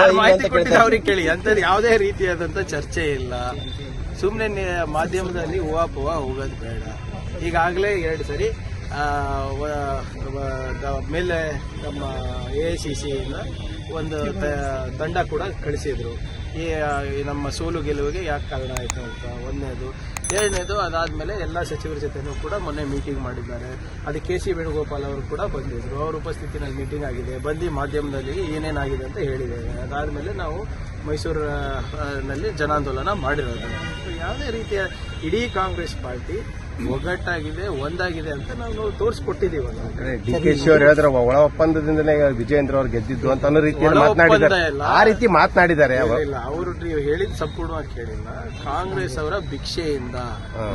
ಯಾರು ಮಾಹಿತಿ ಕೊಟ್ಟಿದ್ದ ಅವ್ರಿಗೆ ಕೇಳಿ. ಅಂತದ್ದು ಯಾವುದೇ ರೀತಿಯಾದಂತ ಚರ್ಚೆ ಇಲ್ಲ. ಸುಮ್ಮನೆ ಮಾಧ್ಯಮದಲ್ಲಿ ಹೂವಾಪುವ ಹೋಗೋದು ಬೇಡ. ಈಗಾಗಲೇ ಎರಡು ಸರಿ ಮೇಲೆ ನಮ್ಮ ಎ ಐ ಸಿ ಸಿಯಿಂದ ಒಂದು ತಂಡ ಕೂಡ ಕಳಿಸಿದ್ರು. ಈ ನಮ್ಮ ಸೋಲು ಗೆಲುವಿಗೆ ಯಾಕೆ ಕಾರಣ ಆಯಿತು ಅಂತ. ಒಂದನೇದು. ಎರಡನೇದು ಅದಾದಮೇಲೆ ಎಲ್ಲ ಸಚಿವರ ಜೊತೆನೂ ಕೂಡ ಮೊನ್ನೆ ಮೀಟಿಂಗ್ ಮಾಡಿದ್ದಾರೆ. ಅದು ಕೆ ಸಿ ವೇಣುಗೋಪಾಲ್ ಅವರು ಕೂಡ ಬಂದಿದ್ದರು ಅವ್ರ ಉಪಸ್ಥಿತಿನಲ್ಲಿ ಮೀಟಿಂಗ್ ಆಗಿದೆ. ಬಂದು ಮಾಧ್ಯಮದಲ್ಲಿ ಏನೇನಾಗಿದೆ ಅಂತ ಹೇಳಿದ್ದೇವೆ ಅದಾದಮೇಲೆ ನಾವು ಮೈಸೂರಿನಲ್ಲಿ ಜನಾಂದೋಲನ ಮಾಡಿರೋದು. ಯಾವುದೇ ರೀತಿಯ ಇಡೀ ಕಾಂಗ್ರೆಸ್ ಪಾರ್ಟಿ ಒಗ್ಗಟ್ಟಾಗಿದೆ ಒಂದಾಗಿದೆ ಅಂತ ನಾವು ತೋರಿಸ್ಕೊಟ್ಟಿದ್ದೀವಲ್ಲ ಡಿ ಕೆ ಶಿ ಅವ್ರು ಹೇಳಿದ್ರೆ ಒಳ ಒಪ್ಪಂದದಿಂದಲೇ ವಿಜಯೇಂದ್ರ ಅವ್ರು ಗೆದ್ದಿದ್ದು ಅಂತ ಅನ್ನೋ ರೀತಿಯಲ್ಲಿ ಮಾತನಾಡಿದ್ದಾರೆ. ಇಲ್ಲ. ಆ ರೀತಿ ಮಾತನಾಡಿದ್ದಾರೆ ಅವರು. ಇಲ್ಲ ಅವರು ನೀವು ಹೇಳಿದ ಸಂಪೂರ್ಣವಾಗಿ ಕೇಳಿಲ್ಲ. ಕಾಂಗ್ರೆಸ್ ಅವರ ಭಿಕ್ಷೆಯಿಂದ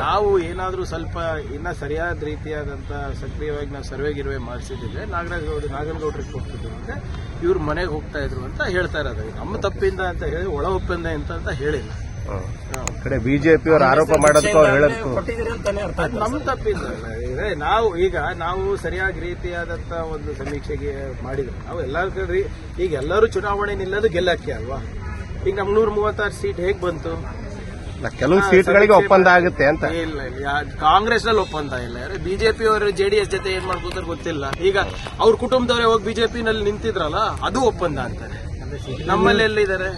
ನಾವು ಏನಾದ್ರೂ ಸ್ವಲ್ಪ ಇನ್ನ ಸರಿಯಾದ ರೀತಿಯಾದಂತ ಸಕ್ರಿಯವಾಗಿ ನಾವು ಸರ್ವೆ ಗಿರ್ವೆ ಮಾಡಿಸಿದ್ರೆ ನಾಗರಾಜ್ ಗೌಡ ನಾಗನಗೌಡರಿಗೆ ಕೊಡ್ತಿದ್ರು ಅಂದ್ರೆ ಇವ್ರು ಮನೆಗೆ ಹೋಗ್ತಾ ಇದ್ರು ಅಂತ ಹೇಳ್ತಾ ಇರೋದು. ನಮ್ಮ ತಪ್ಪಿಂದ ಅಂತ ಹೇಳಿ ಒಳ ಒಪ್ಪಂದ ಅಂತ ಅಂತ ಹೇಳಿಲ್ಲ. ಕಡೆ ಬಿಜೆಪಿ ಅವರು ಆರೋಪ ಮಾಡೋದಕ್ಕೂ ಅವ್ರು ಹೇಳೋದಕ್ಕೂ ನಮ್ಮ ತಪ್ಪಿಲ್ಲ. ನಾವು ಈಗ ನಾವು ಸರಿಯಾಗಿ ರೀತಿಯಾದಂತ ಒಂದು ಸಮೀಕ್ಷೆಗೆ ಮಾಡಿದ್ರೆ ನಾವು ಎಲ್ಲಾರು ಕಡೆ ಈಗ ಎಲ್ಲರೂ ಚುನಾವಣೆ ನಿಲ್ಲೋದು ಗೆಲ್ಲಕ್ಕೆ ಅಲ್ವಾ? ಈಗ ನಮ್ ನೂರ ಮೂವತ್ತಾರು ಸೀಟ್ ಹೇಗ್ ಬಂತು? ಕೆಲವು ಸೀಟ್ಗಳಿಗೆ ಒಪ್ಪಂದ ಆಗುತ್ತೆ ಅಂತ. ಇಲ್ಲ ಇಲ್ಲ ಕಾಂಗ್ರೆಸ್ನಲ್ಲಿ ಒಪ್ಪಂದ ಇಲ್ಲ. ಬಿಜೆಪಿ ಅವರು ಜೆಡಿಎಸ್ ಜೊತೆ ಏನ್ ಮಾಡ್ಕೋತಾರೆ ಗೊತ್ತಿಲ್ಲ. ಈಗ ಅವ್ರ ಕುಟುಂಬದವರೇ ಹೋಗಿ ಬಿಜೆಪಿ ನಲ್ಲಿ ನಿಂತಿದ್ರಲ್ಲ ಅದು ಒಪ್ಪಂದ ಅಂತಾರೆ ನಮ್ಮಲ್ಲಿ ಎಲ್ಲಿದ್ದಾರೆ